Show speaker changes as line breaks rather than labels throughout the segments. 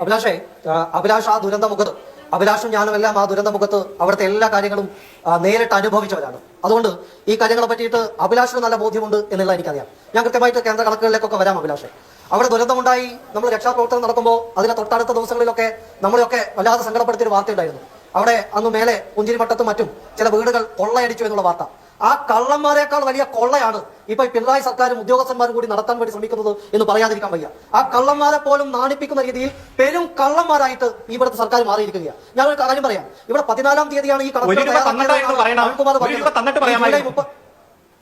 അഭിലാഷേ അഭിലാഷ് ആ ദുരന്ത മുഖത്ത് അഭിലാഷും ഞാനുമെല്ലാം ആ ദുരന്ത മുഖത്ത് അവിടുത്തെ എല്ലാ കാര്യങ്ങളും നേരിട്ട് അനുഭവിച്ചവരാണ്. അതുകൊണ്ട് ഈ കാര്യങ്ങളെ പറ്റിയിട്ട് അഭിലാഷിന് നല്ല ബോധ്യമുണ്ട് എന്നുള്ളത് എനിക്കറിയാം. ഞാൻ കൃത്യമായിട്ട് കേന്ദ്ര കണക്കുകളിലേക്കൊക്കെ വരാം അഭിലാഷേ. അവിടെ ദുരന്തമുണ്ടായി നമ്മൾ രക്ഷാപ്രവർത്തനം നടക്കുമ്പോൾ അതിലെ തൊട്ടടുത്ത ദിവസങ്ങളിലൊക്കെ നമ്മളെയൊക്കെ വല്ലാതെ സങ്കടപ്പെടുത്തിയൊരു വാർത്തയുണ്ടായിരുന്നു അവിടെ അന്ന് മേലെ പുഞ്ചിരിമട്ടത്തും മറ്റും ചില വീടുകൾ കൊള്ളയടിച്ചു എന്നുള്ള വാർത്ത. ആ കള്ളന്മാരെക്കാൾ വലിയ കൊള്ളയാണ് ഇപ്പൊ പിണറായി സർക്കാരും ഉദ്യോഗസ്ഥന്മാരും കൂടി നടത്താൻ വേണ്ടി ശ്രമിക്കുന്നത് എന്ന് പറയാതിരിക്കാൻ വയ്യ. ആ കള്ളന്മാരെ പോലും നാണിപ്പിക്കുന്ന രീതിയിൽ പെരും കള്ളന്മാരായിട്ട് ഇവിടുത്തെ സർക്കാർ മാറിയിരിക്കുകയാണ്. ഞാൻ ഒരു കാര്യം പറയാം. ഇവിടെ പതിനാലാം തീയതിയാണ് ഈ കണക്കുമാർ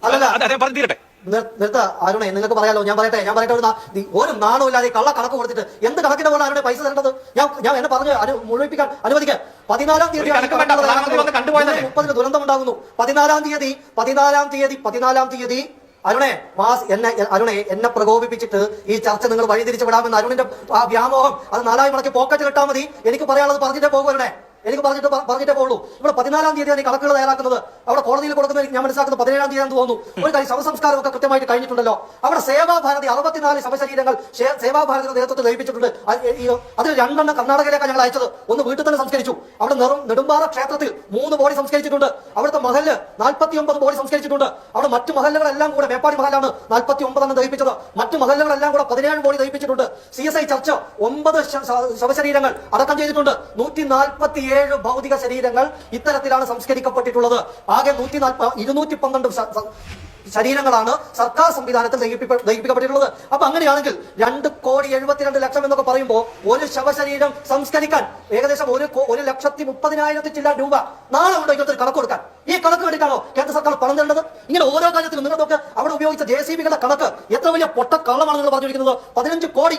അല്ലല്ല. നിർത്ത അരുണേ നിങ്ങൾക്ക് പറയാലോ ഞാൻ പറയട്ടെ ഞാൻ പറയട്ടെ ഒരു നാണോ ഇല്ലാതെ കള്ള കണക്ക് കൊടുത്തിട്ട് എന്ത് കണക്കിന്റെ പോലെ ആരുടെ പൈസ തരേണ്ടത്? ഞാൻ ഞാൻ എന്നെ പറഞ്ഞു അനു മുഴുവിപ്പിക്കാൻ അനുവദിക്കാൻ. പതിനാലാം തീയതി? മുപ്പതിന് ദുരന്തം ഉണ്ടാകുന്നു. പതിനാലാം തീയതി പതിനാലാം തീയതി പതിനാലാം തീയതി അരുണേ മാസ് എന്നെ അരുണെ എന്നെ പ്രകോപിപ്പിച്ചിട്ട് ഈ ചർച്ച നിങ്ങൾ വഴിതിരിച്ചു വിടാമെന്ന് അരുണിന്റെ ആ വ്യാമോഹം അത് നാലായി മടക്കി പോക്കറ്റ് കിട്ടാൽ മതി. എനിക്ക് പറയാനുള്ളത് പറഞ്ഞിട്ടേ പോകും അരുണേ. എനിക്ക് പറഞ്ഞിട്ട് പറഞ്ഞിട്ടേ പോകുള്ളൂ ഇവിടെ പതിനാലാം തീയതിയാണ് ഈ കണക്കുകൾ തയ്യാറാക്കുന്നത്. അവിടെ കോടതിയിൽ കൊടുക്കുന്നത് ഞാൻ മനസ്സിലാക്കുന്നത് പതിനേഴാം തീയതിയാണെന്ന് തോന്നുന്നു. ഒരു കാര്യം ശവസംസ്കാരം ഒക്കെ കൃത്യമായിട്ട് കഴിഞ്ഞിട്ടുണ്ടല്ലോ. അവിടെ സേവാഭാരതി അറുപത്തിനാല് ശവശരീരങ്ങൾ സേവാഭാരതിയുടെ നേതൃത്വത്തിൽ ലയിപ്പിച്ചിട്ടുണ്ട് അതിൽ രണ്ടെണ്ണം കർണാടകയിലേക്കാണ് ഞങ്ങൾ അയച്ചത്. ഒന്ന് വീട്ടിൽ തന്നെ സംസ്കരിച്ചു. അവിടെ നെറും നെടുമ്പാറ ക്ഷേത്രത്തിൽ മൂന്ന് ബോഡി സംസ്കരിച്ചിട്ടുണ്ട്. അവിടുത്തെ മഹൽ നാൽപ്പത്തി ഒമ്പത് ബോഡി സംസ്കരിച്ചിട്ടുണ്ട്. അവിടെ മറ്റു മഹലുകളെല്ലാം കൂടെ മേപ്പാടി മഹലാണ് നാൽപ്പത്തി ഒമ്പതെണ്ണം ദഹിപ്പിച്ചത്. മറ്റു മഹലുകളെല്ലാം കൂടെ പതിനേഴ് ബോഡി ദഹിപ്പിച്ചിട്ടുണ്ട്. സി എസ് ഐ ചർച്ച് ഒമ്പത് ശവശരീരങ്ങൾ അടക്കം ചെയ്തിട്ടുണ്ട്. നൂറ്റി നാൽപ്പത്തി ഏഴ് ഭൗതിക ശരീരങ്ങൾ ഇത്തരത്തിലാണ് സംസ്കരിക്കപ്പെട്ടിട്ടുള്ളത്. ആകെ നൂറ്റി നാൽപ്പ ഇരുന്നൂറ്റി പന്ത്രണ്ട് ശരീരങ്ങളാണ് സർക്കാർ സംവിധാനത്തിൽ ദഹിപ്പിക്ക- ദഹിപ്പിക്കപ്പെട്ടിട്ടുള്ളത്. അപ്പൊ അങ്ങനെയാണെങ്കിൽ രണ്ട് കോടി എഴുപത്തിരണ്ട് ലക്ഷം എന്നൊക്കെ പറയുമ്പോൾ ഒരു ശവശരീരം സംസ്കരിക്കാൻ ഏകദേശം ഒരു ഒരു ലക്ഷത്തി മുപ്പതിനായിരത്തി ചില്ല രൂപ നാളെ കൊണ്ട് ഇങ്ങനത്തെ കണക്ക് കൊടുക്കാൻ? ഈ കണക്ക് എടുക്കാനോ കേന്ദ്ര സർക്കാർ പണം തരേണ്ടത്? ഇങ്ങനെ ഓരോ കാര്യത്തിലും നിങ്ങൾ നോക്ക് അവിടെ ഉപയോഗിച്ച ജെ സി ബികളുടെ കണക്ക് എത്ര വലിയ പൊട്ടക്കള്ളമാണ് നിങ്ങൾ പറഞ്ഞിരിക്കുന്നത്? പതിനഞ്ച് കോടി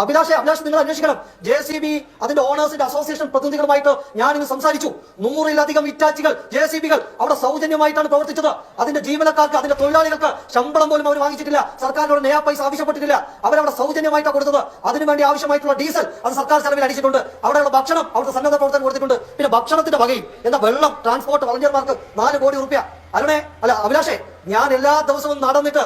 അഭിലാഷ അഭിലാഷ് നിങ്ങൾ അന്വേഷിക്കണം. ജെ സി ബി അതിന്റെ ഓണേഴ്സിന്റെ അസോസിയേഷൻ പ്രതിനിധികളുമായിട്ട് ഞാൻ ഇന്ന് സംസാരിച്ചു. നൂറിലധികം ഇറ്റാച്ചികൾ ജെ സി ബികൾ അവിടെ സൗജന്യമായിട്ടാണ് പ്രവർത്തിച്ചത്. അതിന്റെ ജീവനക്കാർക്ക് അതിന്റെ തൊഴിലാളികൾക്ക് ശമ്പളം പോലും അവർ വാങ്ങിച്ചിട്ടില്ല. സർക്കാരിനോട് നയാ പൈസ ആവശ്യപ്പെട്ടിട്ടില്ല. അവരവിടെ സൗജന്യമായിട്ടാണ് കൊടുത്തത്. അതിനുവേണ്ടി ആവശ്യമായിട്ടുള്ള ഡീസൽ അത് സർക്കാർ ചെലവിൽ അടിച്ചിട്ടുണ്ട്. അവിടെയുള്ള ഭക്ഷണം അവിടുത്തെ സന്നദ്ധ പ്രവർത്തനം കൊടുത്തിട്ടുണ്ട്. പിന്നെ ഭക്ഷണത്തിന്റെ വകയും എന്താ വെള്ളം ട്രാൻസ്പോർട്ട് വളണ്ടിയർമാർക്ക് നാല് കോടി റുപ്യ. അരുണേ അല്ല അഭിലാഷേ ഞാൻ എല്ലാ ദിവസവും നടന്നിട്ട്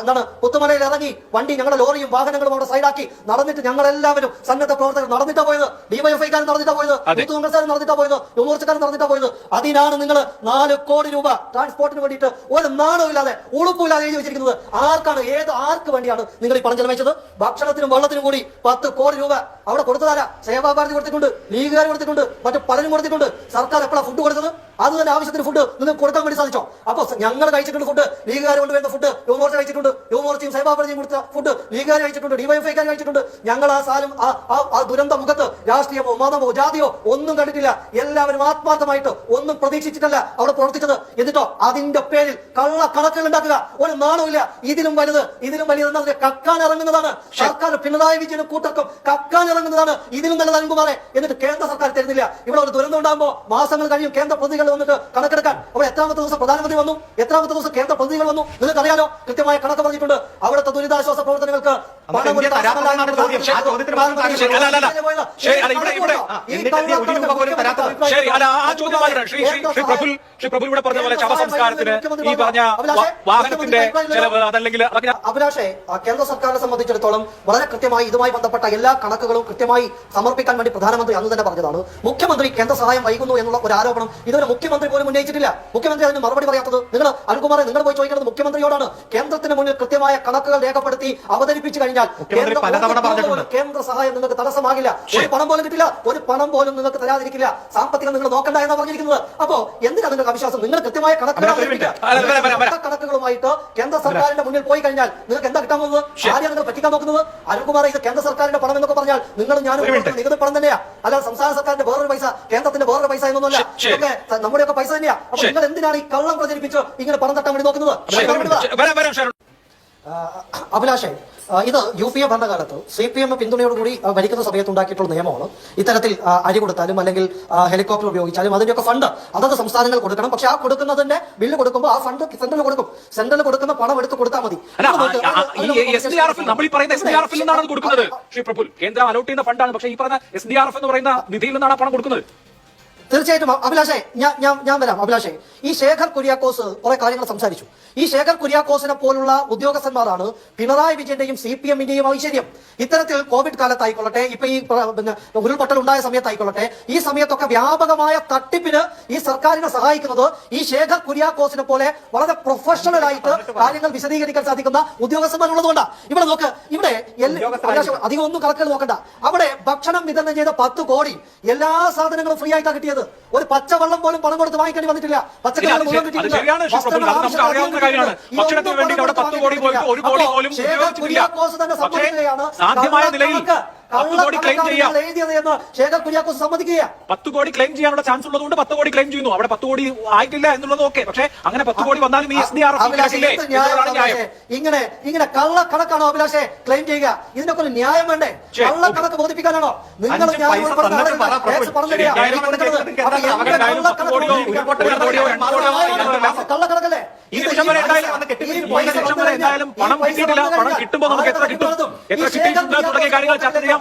എന്താണ് പുത്തുമലയിൽ ഇറങ്ങി വണ്ടി ഞങ്ങളുടെ ലോറിയും വാഹനങ്ങളും അവിടെ സൈഡാക്കി നടന്നിട്ട് ഞങ്ങൾ എല്ലാവരും സന്നദ്ധ പ്രവർത്തകർ നടന്നിട്ടാ പോയത്. ഡിവൈഎഫ്ഐക്കാരൻ നടന്നിട്ടാ പോയത്. യൂത്ത് കോൺഗ്രസ്സുകാരൻ നടന്നിട്ടാ പോയത്. യുവമോർച്ചക്കാരൻ നടന്നിട്ടാ പോയത്. അതിനാണ് നിങ്ങൾ നാല് കോടി രൂപ ട്രാൻസ്പോർട്ടിന് വേണ്ടിയിട്ട് ഒരു നാണവും ഇല്ലാതെ ഉളുപ്പില്ലാതെ എഴുതി വെച്ചിരിക്കുന്നത്. ആർക്കാണ് ഏത് ആർക്ക് വേണ്ടിയാണ് നിങ്ങൾ ഈ പണം ചെലവഴിച്ചത് ഭക്ഷണത്തിനും വെള്ളത്തിനും കൂടി പത്ത് കോടി രൂപ അവിടെ കൊടുത്തതാരാ? സേവാഭാരതി കൊടുത്തിട്ടുണ്ട് ലീഗുകാർ കൊടുത്തിട്ടുണ്ട് മറ്റു പലരും കൊടുത്തിട്ടുണ്ട്. സർക്കാർ എപ്പോഴാണ് ഫുഡ് കൊടുത്തത്? അത് തന്നെ ആവശ്യത്തിന് ഫുഡ് നിങ്ങൾക്ക് കൊടുക്കാൻ വേണ്ടി സാധിച്ചോ? അപ്പൊ ഞങ്ങൾ കഴിച്ചിട്ടുണ്ട് ഫുഡ് ലീഗുകാർ കൊണ്ട് വേണ്ട ഫുഡ് യുവമോർച്ച കഴിച്ചിട്ടുണ്ട്. യുവമോർച്ചയും സൈബാബർജിയും കൊടുത്ത ഫുഡ് ലീഗുകാർ കഴിച്ചിട്ടുണ്ട് ഡിവൈഎഫ്ഐക്കാർ കഴിച്ചിട്ടുണ്ട്. ഞങ്ങൾ ആ സാലും ആ ദുരന്ത മുഖത്ത് രാഷ്ട്രീയമോ മതമോ ജാതിയോ ഒന്നും കണ്ടിട്ടില്ല. എല്ലാവരും ആത്മാർത്ഥമായിട്ട് ഒന്നും പ്രതീക്ഷിച്ചിട്ടല്ല അവിടെ പ്രവർത്തിച്ചത്. എന്നിട്ടോ അതിന്റെ പേരിൽ കള്ള കണക്കുകൾ ഉണ്ടാക്കുക. ഒരു നാണമില്ല ഇതിലും വലുത് ഇതിലും വലിയ കക്കാൻ ഇറങ്ങുന്നതാണ്. സർക്കാർ പിണറായി വിജയനും കൂട്ടർക്കും കക്കാൻ ഇറങ്ങുന്നതാണ്. ഇതിലും നല്ലത് അരുൺകുമാറെ എന്നിട്ട് കേന്ദ്ര സർക്കാർ തരുന്നില്ല. ഇവിടെ ഒരു ദുരന്തം ഉണ്ടാകുമ്പോൾ മാസങ്ങൾ കഴിയും. കേന്ദ്ര പ്രതിനിധികൾ വന്നിട്ട് കണക്കെടുക്കാൻ. അവിടെ എത്രാമത്തെ ദിവസം പ്രധാനമന്ത്രി വന്നു? എത്രാമത്തെ ദിവസം കേന്ദ്ര പ്രതിനിധികൾ വന്നു? നിങ്ങൾക്ക് അറിയാലോ കൃത്യമായ കണക്ക് പറഞ്ഞിട്ടുണ്ട്. അവിടുത്തെ ദുരിതാശ്വാസ പ്രവർത്തനങ്ങൾക്ക്
ഇവിടെ- പ്രഫുൽ പറഞ്ഞ പോലെ ശവസംസ്കാരത്തിന് ഈ പറഞ്ഞ വാഹനത്തിന്റെ ചെലവ് അതല്ലെങ്കിൽ
അഭിലാഷേ കേന്ദ്ര സർക്കാരിനെ സംബന്ധിച്ചിടത്തോളം വളരെ കൃത്യമായി ഇതുമായി ബന്ധപ്പെട്ട എല്ലാ കണക്കുകളും കൃത്യമായി സമർപ്പിക്കാൻ വേണ്ടി പ്രധാനമന്ത്രി അന്ന് തന്നെ പറഞ്ഞതാണ്. മുഖ്യമന്ത്രി കേന്ദ്ര സഹായം വൈകുന്നു എന്നുള്ള ഒരു ആരോപണം ഇതുവരെ മുഖ്യമന്ത്രി പോലും ഉന്നയിച്ചിട്ടില്ല. മുഖ്യമന്ത്രി അതിന് മറുപടി പറയാത്തത് നിങ്ങൾ അരുൺകുമാറെ നിങ്ങൾ പോയി ചോദിക്കുന്നത് മുഖ്യമന്ത്രിയോടാണ്. കേന്ദ്രത്തിന് മുന്നിൽ കൃത്യമായ കണക്കുകൾ രേഖപ്പെടുത്തി അവതരിപ്പിച്ചു കഴിഞ്ഞാൽ കേന്ദ്ര- സഹായം നിങ്ങൾക്ക് തടസ്സമാകില്ല. ഒരു പണം പോലും കിട്ടില്ല. ഒരു പണം പോലും നിങ്ങൾക്ക് തരാതിരിക്കില്ല. സാമ്പത്തികം നിങ്ങൾ നോക്കണ്ട എന്നാണ് പറഞ്ഞിരിക്കുന്നത്. അപ്പോ എന്തിനാണ് നിങ്ങൾക്ക് അവിശ്വാസം? നിങ്ങൾ കൃത്യമായ കണക്കുകൾ
അഭിലാഷ്
കണക്കുകളുമായിട്ട് കേന്ദ്ര സർക്കാരിന്റെ മുന്നിൽ പോയി കഴിഞ്ഞാൽ നിങ്ങൾക്ക് എന്താ കിട്ടാൻ പോകുന്നത്? ആരെയാണ് നിങ്ങൾ പറ്റിക്കാൻ നോക്കുന്നത്? അരുൺകുമാർ ഇത് കേന്ദ്ര സർക്കാരിന്റെ പണം എന്നൊക്കെ പറഞ്ഞാൽ നിങ്ങൾ ഞാനും
ഒരു
നികുതി പണം തന്നെയാ. അല്ല സംസ്ഥാന സർക്കാരിന്റെ വേറൊരു പൈസ കേന്ദ്രത്തിന്റെ വേറൊരു പൈസ എന്നൊന്നുമല്ല. ഇതൊക്കെ നമ്മുടെയൊക്കെ പൈസ തന്നെയാ. അപ്പൊ നിങ്ങൾ എന്തിനാണ് ഈ കള്ളം പ്രചരിപ്പിച്ച് ഇങ്ങനെ പണം തട്ടാൻ വേണ്ടി നോക്കുന്നത്? അഭിലാഷേ ഇത് യു പി എ ഭരണകാലത്ത് സി പി എം പിന്തുണയോടുകൂടി ഭരിക്കുന്ന സമയത്ത് ഉണ്ടാക്കിയിട്ടുള്ള നിയമമാണ്. ഇത്തരത്തിൽ അരി കൊടുത്താലും അല്ലെങ്കിൽ ഹെലികോപ്റ്റർ ഉപയോഗിച്ചാലും അതിന്റെയൊക്കെ ഫണ്ട് അതത് സംസ്ഥാനങ്ങൾ കൊടുക്കണം. പക്ഷെ ആ കൊടുക്കുന്നതിന്റെ ബില്ല് കൊടുക്കുമ്പോൾ ആ ഫണ്ട് സെൻട്രൽ കൊടുക്കും. സെൻട്രൽ കൊടുക്കുന്ന പണം എടുത്ത് കൊടുത്താൽ മതി.
കേന്ദ്രം അലോട്ട് ചെയ്യുന്ന ഫണ്ടാണ്. പക്ഷേ ഈ പറയുന്ന എസ് ഡി ആർ എഫ് എന്ന് പറയുന്ന നിധിയിൽ നിന്നാണ് പണം കൊടുക്കുന്നത്.
തീർച്ചയായിട്ടും അഭിലാഷേ ഞാൻ ഞാൻ ഞാൻ വരാം അഭിലാഷേ. ഈ ശേഖർ കുര്യാക്കോസ് കുറെ കാര്യങ്ങൾ സംസാരിച്ചു. ഈ ശേഖർ കുര്യാക്കോസിനെ പോലുള്ള ഉദ്യോഗസ്ഥന്മാരാണ് പിണറായി വിജയന്റെയും സി പി എമ്മിന്റെയും ഐശ്വര്യം. ഇത്തരത്തിൽ കോവിഡ് കാലത്തായിക്കൊള്ളട്ടെ ഇപ്പൊ ഈ പിന്നെ ഉരുൾപൊട്ടൽ ഉണ്ടായ സമയത്തായിക്കൊള്ളട്ടെ ഈ സമയത്തൊക്കെ വ്യാപകമായ തട്ടിപ്പിന് ഈ സർക്കാരിനെ സഹായിക്കുന്നത് ഈ ശേഖർ കുര്യാക്കോസിനെ പോലെ വളരെ പ്രൊഫഷണൽ ആയിട്ട് കാര്യങ്ങൾ വിശദീകരിക്കാൻ സാധിക്കുന്ന ഉദ്യോഗസ്ഥന്മാരുള്ളതുകൊണ്ടാണ് ഇവിടെ നോക്ക് ഇവിടെ അധികം ഒന്നും കണക്കുകൾ നോക്കണ്ട. അവിടെ ഭക്ഷണം വിതരണം ചെയ്ത പത്ത് കോടി എല്ലാ സാധനങ്ങളും ഫ്രീ ആയിട്ടാണ് കിട്ടിയത്. ഒരു പച്ചവെള്ളം പോലും പണം കൊടുത്ത് വാങ്ങിക്കേണ്ടി വന്നിട്ടില്ല. പച്ചക്കറി
ഭക്ഷണത്തിന് വേണ്ടി അവിടെ പത്ത് കോടി ഒരു കോടി പോലും സാധ്യമായ നിലയിൽ പത്ത് കോടി ക്ലെയിം ചെയ്യാം.
ശേഖർ കുര്യാക്കോസ്
പത്ത് കോടി ക്ലെയിം ചെയ്യാനുള്ള ചാൻസ് ഉള്ളതുകൊണ്ട് പത്ത് കോടി ക്ലെയിം ചെയ്യുന്നു. അവിടെ പത്ത് കോടി ആയിട്ടില്ല എന്നുള്ളത് ഓക്കെ പക്ഷേ അങ്ങനെ പത്ത് കോടി വന്നാലും ഈ എസ് ഡി ആർ
ഇങ്ങനെ? ഇങ്ങനെ ഇങ്ങനെ കള്ളക്കണക്കാണോ അഭിലാഷെ ക്ലെയിം ചെയ്യുക? ഇതിനൊക്കെ ഒരു ന്യായം വേണ്ടേ?
കള്ള
കണക്ക് ബോധിപ്പിക്കാനാണോ? നിങ്ങൾ കള്ളക്കണക്കല്ലേ?
ഈ വരെ എന്തായാലും പണം കിട്ടിയിട്ടില്ല. പണം കിട്ടുമ്പോൾ നമുക്ക് എത്ര കിട്ടും? എത്ര കിട്ടിയിട്ടുണ്ട്? തുടങ്ങിയ കാര്യങ്ങൾ ചർച്ച ചെയ്യാം.